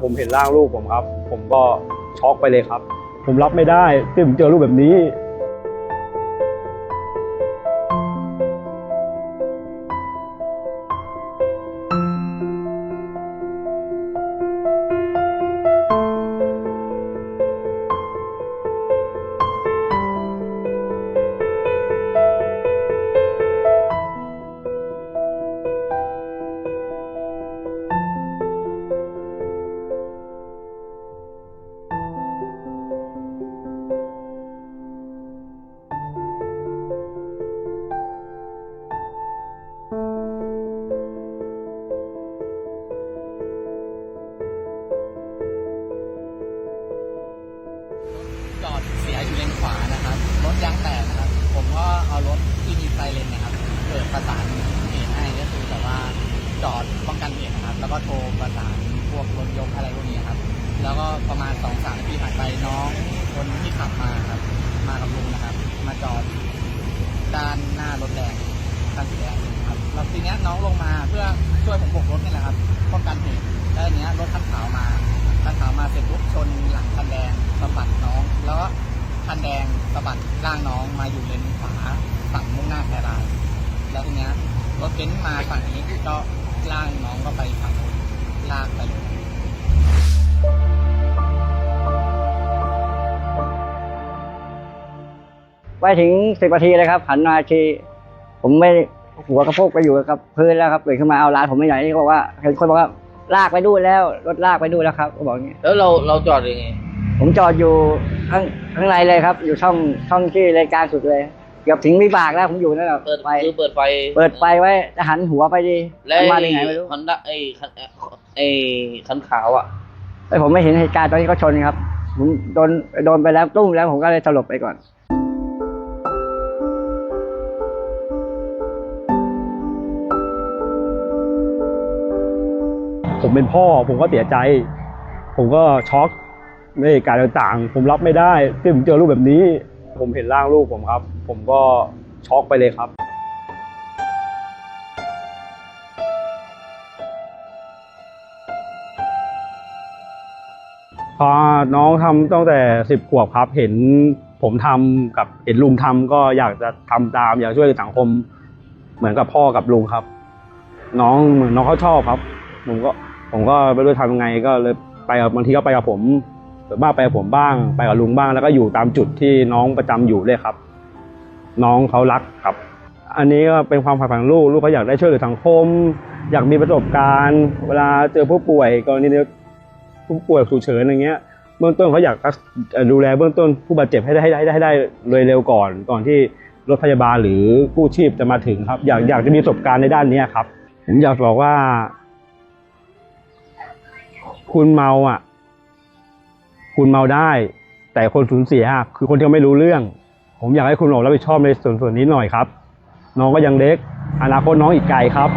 ผมเห็นร่างลูกผมครับ ผมก็ช็อกไปเลยครับ ผมรับไม่ได้ที่ผมเจอลูกแบบนี้ เสียอยู่เลนขวานะครับ รถยางแตกนะครับ ผมก็เอารถที่มีไซเรนนะครับเกิดประสานเหตุให้ก็คือแบบว่าจอดป้องกันเหตุนะครับ แล้วก็โทรประสานพวกรถยกอะไรพวกนี้ครับ แล้วก็ประมาณสองสามนาทีผ่านไปน้องคนที่ขับมาครับ มากับลุงนะครับ มาจอดด้านหน้ารถแดงคันสีแดงครับแล้วทีเนี้ยน้องลงมาเพื่อช่วยผมบกรถนี่แหละครับป้องกันเหตุแล้วทีเนี้ยรถคันขาวมาคันขาวมาเสร็จปุ๊บชนหลังคันแดงสะบัดน้อง แล้วก็ คันแดงสะบัดร่างน้องมาอยู่เลนขวาฝั่งมุ่งหน้าแครายแล้วทีเนี้ยรถเบนซ์มาฝั่งนี้ก็ล่างน้องก็ไปฝั่งลากไปเลยไปถึงสิบนาทีเลยครับหันมาทีผมไม่หัวกระโพกไปอยู่กับพื้นแล้วครับตื่นขึ้นมาเอาร้านผมไม่ไหนนี่ก็บอกว่าเห็นคนบอกว่าลากไปดูแล้วรถลากไปดูแล้วครับก็บอกอย่างนี้แล้วเราเราจอดยังไง ผมจอดอยู่ข้างข้างในเลยครับ อยู่ช่องช่องที่รายการสุดเลย เกือบถึงวิบากแล้วผมอยู่นั่นแหละเปิดไฟคือเปิดไฟเปิดไฟไว้จะหันหัวไปดีแล้วมันมาได้ไงไม่รู้คันดะไอ้คันไอ้คันขาวอะไอ้ผมไม่เห็นเหตุการณ์ตอนที่เขาชนครับผมโดนโดนไปแล้วตุ้มแล้วผมก็เลยสลบไปก่อนผมเป็นพ่อผมก็เสียใจ ผมก็ช็อก ในเหตุการณ์ต่างๆ ผมรับไม่ได้ที่ผมเจอลูกแบบนี้ ผมเห็นร่างลูกผมครับ ผมก็ช็อกไปเลยครับ พอน้องทำตั้งแต่สิบขวบครับ เห็นผมทำกับเห็นลุงทำก็อยากจะทำตามอยากช่วยสังคม เหมือนกับพ่อกับลุงครับ น้องเหมือนน้องเขาชอบครับ ผมก็ผมก็ไม่รู้ทำยังไงก็เลยไปกับบางทีก็ไปกับผม ส่วนมาไปผมบ้างไปกับลุงบ้าง แล้วก็อยู่ตามจุดที่น้องประจำอยู่เลยครับ น้องเขารักครับ อันนี้ก็เป็นความฝันของลูกลูกเขาอยากได้ช่วยเหลือสังคม อยากมีประสบการณ์ เวลาเจอผู้ป่วยกรณีผู้ป่วยฉุกเฉินอย่างเงี้ยเบื้องต้นเขาอยากดูแลเบื้องต้นผู้บาดเจ็บให้ได้ให้ได้ให้ได้ให้ได้เลยเร็วก่อนก่อนที่รถพยาบาลหรือกู้ชีพจะมาถึงครับ อยากอยากจะมีประสบการณ์ในด้านนี้ครับ ผมอยากบอกว่า คุณเมาอะ คุณเมาได้ แต่คนสูญเสียคือคนที่ไม่รู้เรื่อง ผมอยากให้คุณอองรับผิดชอบในส่วนส่วนนี้หน่อยครับ น้องก็ยังเล็ก อนาคตน้องอีกไกลครับ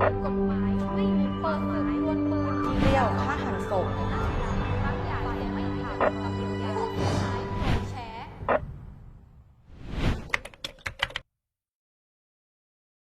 กฎหมายไม่มีเปิดศึกดวนปืนเดี่ยวฆ่าหันศพ